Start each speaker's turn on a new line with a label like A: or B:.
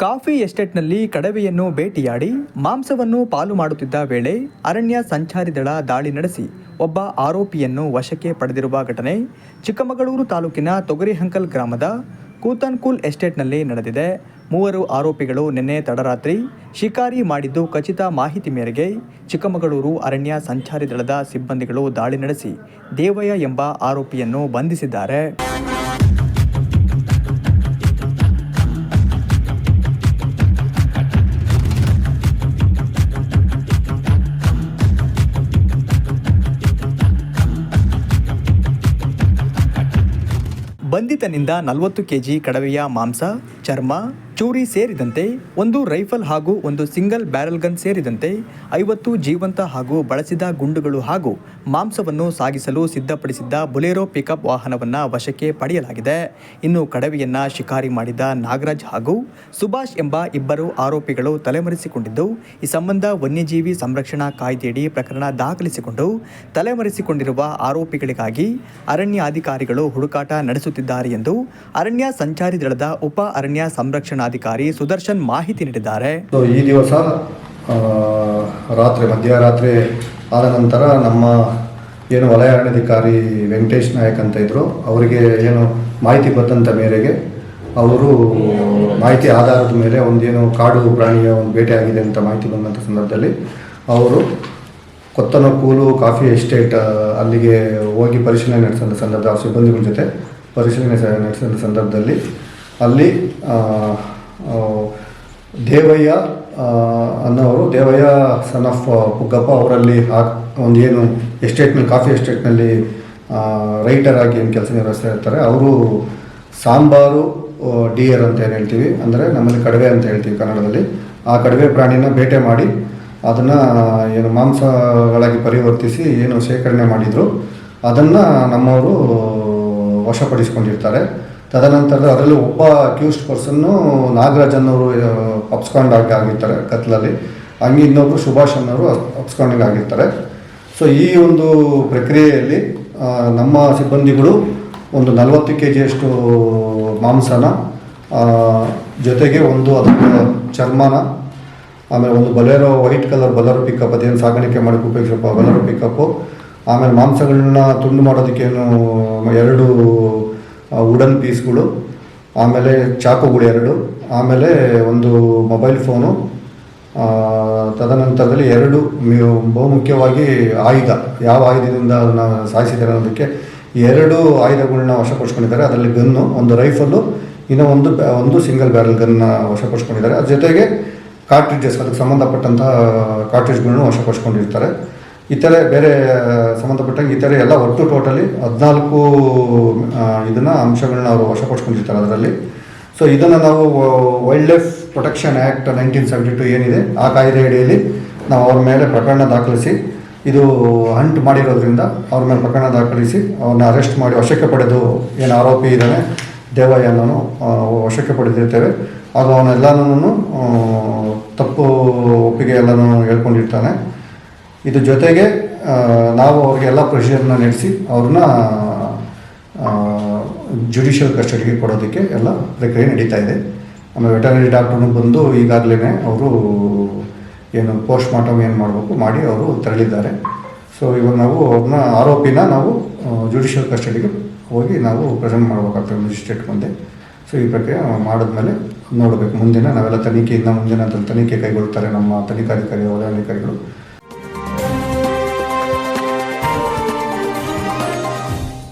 A: Coffee ಎಸ್ಟೇಟ್ನಲ್ಲಿ ಕಡವೆಯನ್ನು ಭೇಟಿಯಾಡಿ ಮಾಂಸವನ್ನು ಪಾಲು ಮಾಡುತ್ತಿದ್ದ ವೇಳೆ ಅರಣ್ಯ ಸಂಚಾರಿ ದಳ ದಾಳಿ ನಡೆಸಿ ಒಬ್ಬ ಆರೋಪಿಯನ್ನು ವಶಕ್ಕೆ ಪಡೆದಿರುವ ಘಟನೆ ಚಿಕ್ಕಮಗಳೂರು ತಾಲೂಕಿನ ತೊಗರಿಹಂಕಲ್ ಗ್ರಾಮದ ಕೂತನ್ಕೂಲ್ ಎಸ್ಟೇಟ್ನಲ್ಲಿ ನಡೆದಿದೆ. ಮೂವರು ಆರೋಪಿಗಳು ನಿನ್ನೆ ತಡರಾತ್ರಿ ಶಿಕಾರಿ ಮಾಡಿದ್ದು ಖಚಿತ ಮಾಹಿತಿ ಮೇರೆಗೆ ಚಿಕ್ಕಮಗಳೂರು ಅರಣ್ಯ ಸಂಚಾರಿ ದಳದ ಸಿಬ್ಬಂದಿಗಳು ದಾಳಿ ನಡೆಸಿ ದೇವಯ್ಯ ಎಂಬ ಆರೋಪಿಯನ್ನು ಬಂಧಿಸಿದ್ದಾರೆ. ಬಂಧಿತನಿಂದ ನಲವತ್ತು ಕೆಜಿ ಕಡವೆಯ ಮಾಂಸ ಚರ್ಮ ಚೂರಿ ಸೇರಿದಂತೆ, ಒಂದು ರೈಫಲ್ ಹಾಗೂ ಒಂದು ಸಿಂಗಲ್ ಬ್ಯಾರಲ್ ಗನ್ ಸೇರಿದಂತೆ ಐವತ್ತು ಜೀವಂತ ಹಾಗೂ ಬಳಸಿದ ಗುಂಡುಗಳು ಹಾಗೂ ಮಾಂಸವನ್ನು ಸಾಗಿಸಲು ಸಿದ್ಧಪಡಿಸಿದ್ದ ಬುಲೆರೋ ಪಿಕಪ್ ವಾಹನವನ್ನು ವಶಕ್ಕೆ ಪಡೆಯಲಾಗಿದೆ. ಇನ್ನು ಕಡವೆಯನ್ನ ಶಿಕಾರಿ ಮಾಡಿದ ನಾಗರಾಜ್ ಹಾಗೂ ಸುಭಾಷ್ ಎಂಬ ಇಬ್ಬರು ಆರೋಪಿಗಳು ತಲೆಮರೆಸಿಕೊಂಡಿದ್ದು, ಈ ಸಂಬಂಧ ವನ್ಯಜೀವಿ ಸಂರಕ್ಷಣಾ ಕಾಯ್ದೆಯಡಿ ಪ್ರಕರಣ ದಾಖಲಿಸಿಕೊಂಡು ತಲೆಮರೆಸಿಕೊಂಡಿರುವ ಆರೋಪಿಗಳಿಗಾಗಿ ಅರಣ್ಯಾಧಿಕಾರಿಗಳು ಹುಡುಕಾಟ ನಡೆಸುತ್ತಿದ್ದಾರೆ ಎಂದು ಅರಣ್ಯ ಸಂಚಾರಿ ದಳದ ಉಪ ಅರಣ್ಯ ಸಂರಕ್ಷಣಾಧಿಕಾರಿ ಸುದರ್ಶನ್ ಮಾಹಿತಿ ನೀಡಿದ್ದಾರೆ.
B: ಈ ದಿವಸ ರಾತ್ರಿ, ಮಧ್ಯರಾತ್ರಿ ಆದ ನಂತರ ನಮ್ಮ ಏನು ವಲಯ ವೆಂಕಟೇಶ್ ನಾಯಕ್ ಅಂತ ಇದ್ದರು ಅವರಿಗೆ ಏನು ಮಾಹಿತಿ ಬಂದಂಥ ಮೇರೆಗೆ ಅವರು ಮಾಹಿತಿ ಆಧಾರದ ಮೇಲೆ ಒಂದೇನು ಕಾಡು ಪ್ರಾಣಿಯ ಒಂದು ಬೇಟೆ ಆಗಿದೆ ಅಂತ ಮಾಹಿತಿ ಬಂದಂಥ ಸಂದರ್ಭದಲ್ಲಿ ಅವರು ಕೊತ್ತನಕೂಲು ಕಾಫಿ ಎಸ್ಟೇಟ್ ಅಲ್ಲಿಗೆ ಹೋಗಿ ಪರಿಶೀಲನೆ ನಡೆಸಿದ ಸಂದರ್ಭ ಸಿಬ್ಬಂದಿಗಳ ಜೊತೆ ಪರಿಶೀಲನೆ ನಡೆಸಿದ ಸಂದರ್ಭದಲ್ಲಿ ಅಲ್ಲಿ ದೇವಯ್ಯ ಅನ್ನೋರು, ದೇವಯ್ಯ ಸನ್ ಆಫ್ ಪುಗ್ಗಪ್ಪ ಅವರಲ್ಲಿ ಹಾಕ್ ಒಂದು ಏನು ಎಸ್ಟೇಟ್ನಲ್ಲಿ ಕಾಫಿ ಎಸ್ಟೇಟ್ನಲ್ಲಿ ರೈಟರ್ ಆಗಿ ಏನು ಕೆಲಸ ನಿರ್ವಹಿಸ್ತಾ ಇರ್ತಾರೆ, ಅವರು ಸಾಂಬಾರು ಡಿಯರ್ ಅಂತ ಏನು ಹೇಳ್ತೀವಿ, ಅಂದರೆ ನಮ್ಮಲ್ಲಿ ಕಡವೆ ಅಂತ ಹೇಳ್ತೀವಿ ಕನ್ನಡದಲ್ಲಿ. ಆ ಕಡವೆ ಪ್ರಾಣಿನ ಬೇಟೆ ಮಾಡಿ, ಅದನ್ನು, ಏನು ಮಾಂಸಗಳಾಗಿ ಪರಿವರ್ತಿಸಿ, ಏನು ಶೇಖರಣೆ ಮಾಡಿದರು. ಅದನ್ನು ನಮ್ಮವರು, ವಶಪಡಿಸಿಕೊಂಡಿರ್ತಾರೆ. ತದನಂತರ ಅದರಲ್ಲಿ ಒಬ್ಬ ಅಕ್ಯೂಸ್ಡ್ ಪರ್ಸನ್ನು ನಾಗರಾಜ್ ಅನ್ನೋರು ಅಪ್ಸ್ಕಾಂಡ್ ಆಗಿ ಆಗಿರ್ತಾರೆ ಕತ್ಲಲ್ಲಿ. ಹಂಗೆ ಇನ್ನೊಬ್ಬರು ಸುಭಾಷ್ ಅನ್ನೋರು ಅಪ್ಸ್ಕಾಂಡಿಂಗ್ ಆಗಿರ್ತಾರೆ. ಸೊ ಈ ಒಂದು ಪ್ರಕ್ರಿಯೆಯಲ್ಲಿ ನಮ್ಮ ಸಿಬ್ಬಂದಿಗಳು ಒಂದು ನಲವತ್ತು ಕೆ ಜಿಯಷ್ಟು ಮಾಂಸನ ಜೊತೆಗೆ ಒಂದು ಅದಕ್ಕೆ ಚರ್ಮನ, ಆಮೇಲೆ ಒಂದು Bolero, white colour Bolero pickup ಅದೇನು ಸಾಗಾಣಿಕೆ ಮಾಡೋಕ್ಕೆ ಉಪಯೋಗಿಸೋ ಬಲರ್ ಪಿಕಪ್ಪು ಆಮೇಲೆ ಮಾಂಸಗಳನ್ನ ತುಂಡು ಮಾಡೋದಕ್ಕೇನು ಎರಡು ವುಡನ್ ಪೀಸ್ಗಳು ಆಮೇಲೆ ಚಾಕುಗಳು ಎರಡು, ಆಮೇಲೆ ಒಂದು ಮೊಬೈಲ್ ಫೋನು ತದನಂತರದಲ್ಲಿ ಎರಡು ಬಹುಮುಖ್ಯವಾಗಿ ಆಯುಧ. ಯಾವ ಆಯುಧದಿಂದ ಅದನ್ನು ಸಾಯಿಸಿದ್ದಾರೆ ಅನ್ನೋದಕ್ಕೆ ಎರಡು ಆಯುಧಗಳನ್ನ ವಶಪಡಿಸ್ಕೊಂಡಿದ್ದಾರೆ. ಅದರಲ್ಲಿ ಗನ್ನು ಒಂದು ರೈಫಲ್ಲು ಇನ್ನೂ ಒಂದು ಒಂದು ಸಿಂಗಲ್ ಬ್ಯಾರಲ್ ಗನ್ನ ವಶಪಡಿಸ್ಕೊಂಡಿದ್ದಾರೆ. ಅದ್ರ ಜೊತೆಗೆ ಕಾರ್ಟ್ರಿಡ್ಜಸ್ ಅದಕ್ಕೆ ಸಂಬಂಧಪಟ್ಟಂತಹ ಕಾರ್ಟ್ರಿಡ್ಜ್ಗಳನ್ನು ವಶಪಡಿಸ್ಕೊಂಡಿರ್ತಾರೆ. ಇತರೆ ಬೇರೆ ಸಂಬಂಧಪಟ್ಟಂಗೆ ಇತರೆ ಎಲ್ಲ ಒಟ್ಟು ಟೋಟಲಿ ಹದಿನಾಲ್ಕು ಇದನ್ನು ಅಂಶಗಳನ್ನ ಅವರು ವಶಪಡಿಸ್ಕೊಂಡಿರ್ತಾರೆ ಅದರಲ್ಲಿ. ಸೊ ಇದನ್ನು ನಾವು wild life protection act nineteen seventy two ಏನಿದೆ ಆ ಕಾಯ್ದೆ ಅಡಿಯಲ್ಲಿ ನಾವು ಅವ್ರ ಮೇಲೆ ಪ್ರಕರಣ ದಾಖಲಿಸಿ ಇದು ಹಂಟ್ ಮಾಡಿರೋದ್ರಿಂದ ಅವ್ರ ಮೇಲೆ ಪ್ರಕರಣ ದಾಖಲಿಸಿ ಅವ್ರನ್ನ ಅರೆಸ್ಟ್ ಮಾಡಿ ವಶಕ್ಕೆ ಪಡೆದು ಏನು ಆರೋಪಿ ಇದ್ದಾನೆ ದೇವಯ್ಯ ಅನ್ನೋನು ಆ, ವಶಕ್ಕೆ ಪಡೆದಿರ್ತೇವೆ. ಹಾಗೂ ಅವನೆಲ್ಲನೂ ತಪ್ಪು ಒಪ್ಪಿಗೆ ಎಲ್ಲನೂ ಹೇಳ್ಕೊಂಡಿರ್ತಾನೆ. ಇದ್ರ ಜೊತೆಗೆ ನಾವು ಅವ್ರಿಗೆ ಎಲ್ಲ ಪ್ರೊಸೀಜರ್ನ ನಡೆಸಿ ಅವ್ರನ್ನ ಜುಡಿಷಿಯಲ್ ಕಸ್ಟಡಿಗೆ ಕೊಡೋದಕ್ಕೆ ಎಲ್ಲ ಪ್ರಕ್ರಿಯೆ ನಡೀತಾ ಇದೆ. ಆಮೇಲೆ ವೆಟರ್ನರಿ ಡಾಕ್ಟ್ರನ್ನು ಬಂದು ಈಗಾಗಲೇ ಅವರು ಏನು ಪೋಸ್ಟ್ ಮಾರ್ಟಮ್ ಏನು ಮಾಡಬೇಕು ಮಾಡಿ ಅವರು ತೆರಳಿದ್ದಾರೆ. ಸೊ ಇವಾಗ ನಾವು ಅವ್ರನ್ನ ಆರೋಪಿನ ನಾವು ಜುಡಿಷಿಯಲ್ ಕಸ್ಟಡಿಗೆ ಹೋಗಿ ನಾವು ಪ್ರೆಸೆಂಟ್ ಮಾಡಬೇಕಾಗ್ತದೆ ಮ್ಯಾಜಿಸ್ಟ್ರೇಟ್ ಮುಂದೆ. ಸೊ ಈ ಪ್ರಕ್ರಿಯೆ ಮಾಡಿದ್ಮೇಲೆ ನೋಡಬೇಕು. ಮುಂದಿನ ನಾವೆಲ್ಲ ತನಿಖೆಯಿಂದ ಮುಂದಿನ ತನಿಖೆ ಕೈಗೊಳ್ತಾರೆ ನಮ್ಮ ತನಿಖಾಧಿಕಾರಿ ವಲಯಾಧಿಕಾರಿಗಳು